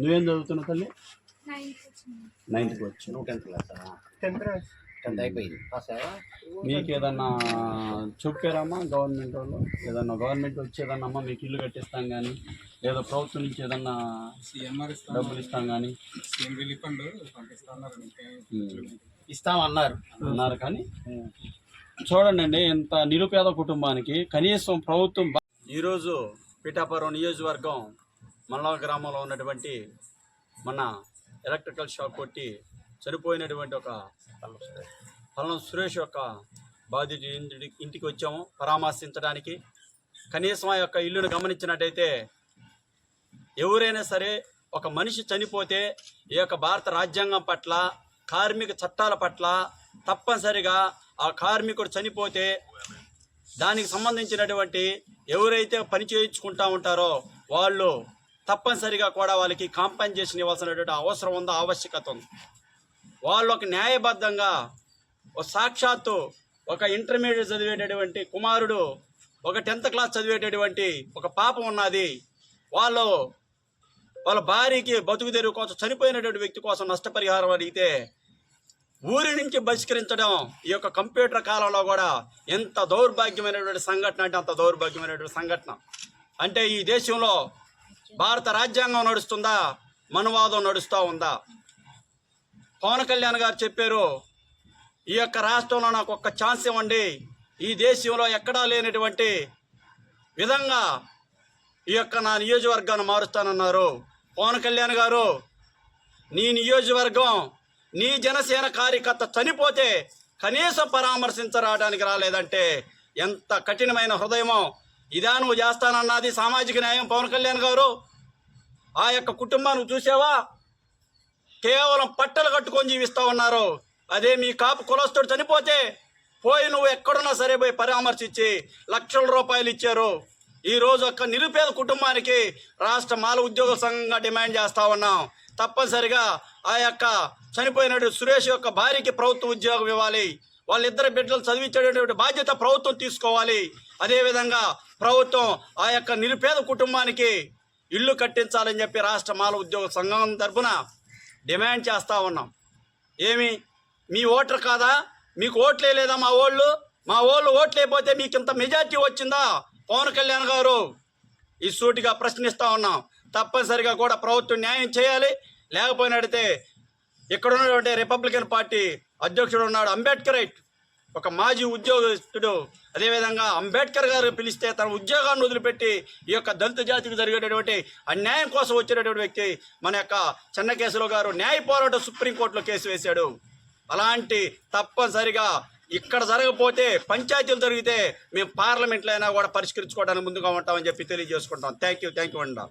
నువ్వేం చదువుతున్నావు తల్లి? నైన్త్కి వచ్చి నువ్వు టెన్త్ క్లాసా టెన్త్ అయిపోయింది. మీకు ఏదన్నా చెప్పారమ్మా గవర్నమెంట్ వాళ్ళు? ఏదన్నా గవర్నమెంట్ వచ్చి ఏదన్నా అమ్మా మీకు ఇల్లు కట్టిస్తాం కానీ లేదా ప్రభుత్వం నుంచి ఏదన్నా సీఎంఆర్ ఇస్తాం. డబ్బులు ఇస్తాం కానీ ఇస్తామన్నారు అన్నారు కానీ చూడండి అండి ఇంత నిరుపేద కుటుంబానికి కనీసం ప్రభుత్వం ఈరోజు పిఠాపురం నియోజకవర్గం మల్లా గ్రామంలో ఉన్నటువంటి మన ఎలక్ట్రికల్ షాప్ కొట్టి చనిపోయినటువంటి ఒక పల్లం సురేష్ యొక్క బాధితుడి ఇంటికి వచ్చాము పరామర్శించడానికి. కనీసం ఆ యొక్క ఇల్లును గమనించినట్టయితే ఎవరైనా సరే ఒక మనిషి చనిపోతే ఈ యొక్క భారత రాజ్యాంగం పట్ల కార్మిక చట్టాల పట్ల తప్పనిసరిగా ఆ కార్మికుడు చనిపోతే దానికి సంబంధించినటువంటి ఎవరైతే పని చేయించుకుంటా ఉంటారో వాళ్ళు తప్పనిసరిగా కూడా వాళ్ళకి కాంపెన్సేషన్ ఇవ్వాల్సినటువంటి అవసరం ఉందో ఆవశ్యకత ఉంది. వాళ్ళు ఒక న్యాయబద్ధంగా ఒక సాక్షాత్తు ఒక ఇంటర్మీడియట్ చదివేటటువంటి కుమారుడు ఒక టెన్త్ క్లాస్ చదివేటటువంటి ఒక పాపం ఉన్నది. వాళ్ళు వాళ్ళ భార్యకి బతుకు తెరువు కోసం చనిపోయినటువంటి వ్యక్తి కోసం నష్టపరిహారం అడిగితే ఊరి నుంచి బహిష్కరించడం ఈ యొక్క కంప్యూటర్ కాలంలో కూడా ఎంత దౌర్భాగ్యమైనటువంటి సంఘటన అంటే అంత దౌర్భాగ్యమైనటువంటి సంఘటన. అంటే ఈ దేశంలో భారత రాజ్యాంగం నడుస్తుందా? మనువాదం నడుస్తూ ఉందా? పవన్ కళ్యాణ్ గారు చెప్పారు ఈ యొక్క రాష్ట్రంలో నాకు ఒక్క ఛాన్స్ ఇవ్వండి. ఈ దేశంలో ఎక్కడా లేనటువంటి విధంగా ఈ యొక్క నా నియోజకవర్గాన్ని మారుస్తానన్నారు. పవన్ కళ్యాణ్ గారు నీ నియోజకవర్గం నీ జనసేన కార్యకర్త చనిపోతే కనీసం పరామర్శించరావడానికి రాలేదంటే ఎంత కఠినమైన హృదయమో ఇదా నువ్వు చేస్తానన్నది సామాజిక న్యాయం పవన్ కళ్యాణ్ గారు. ఆ యొక్క కుటుంబాన్ని చూసావా? కేవలం పట్టలు కట్టుకొని జీవిస్తూ ఉన్నారు. అదే మీ కాపు కులస్తుడు చనిపోతే పోయి నువ్వు ఎక్కడున్నా సరే పోయి పరామర్శించి లక్షల రూపాయలు ఇచ్చారు. ఈ రోజు ఒక్క నిరుపేద కుటుంబానికి రాష్ట్ర మాల ఉద్యోగ సంఘంగా డిమాండ్ చేస్తా ఉన్నాం. తప్పనిసరిగా ఆ యొక్క చనిపోయినటువంటి సురేష్ యొక్క భార్యకి ప్రభుత్వ ఉద్యోగం ఇవ్వాలి. వాళ్ళిద్దరు బిడ్డలు చదివించేటటువంటి బాధ్యత ప్రభుత్వం తీసుకోవాలి. అదేవిధంగా ప్రభుత్వం ఆ యొక్క నిరుపేద కుటుంబానికి ఇల్లు కట్టించాలని చెప్పి రాష్ట్ర మాల ఉద్యోగ సంఘం తరఫున డిమాండ్ చేస్తూ ఉన్నాం. ఏమి? మీ ఓటర్ కాదా? మీకు ఓట్లే లేదా మా ఓళ్ళు? మా ఓళ్ళు ఓట్లేకపోతే మీకు ఇంత మెజార్టీ వచ్చిందా? పవన్ కళ్యాణ్ గారు ఈ సూటిగా ప్రశ్నిస్తూ ఉన్నాం. తప్పనిసరిగా కూడా ప్రభుత్వం న్యాయం చేయాలి. లేకపోయినడితే ఇక్కడ ఉన్నటువంటి రిపబ్లికన్ పార్టీ అధ్యక్షుడు ఉన్నాడు అంబేద్కర్ రైట్. ఒక మాజీ ఉద్యోగస్తుడు అదేవిధంగా అంబేద్కర్ గారు పిలిస్తే తన ఉద్యోగాన్ని వదిలిపెట్టి ఈ యొక్క దళిత జాతికి జరిగేటటువంటి అన్యాయం కోసం వచ్చేటటువంటి వ్యక్తి మన యొక్క చెన్నకేశవ గారు న్యాయ పోరాటం సుప్రీంకోర్టులో కేసు వేశాడు. అలాంటి తప్పనిసరిగా ఇక్కడ జరగకపోతే పంచాయతీలు జరిగితే మేము పార్లమెంట్లో అయినా కూడా పరిష్కరించుకోవడానికి ముందుగా ఉంటామని చెప్పి తెలియజేసుకుంటాం. థ్యాంక్ యూ థ్యాంక్ యూ అండి.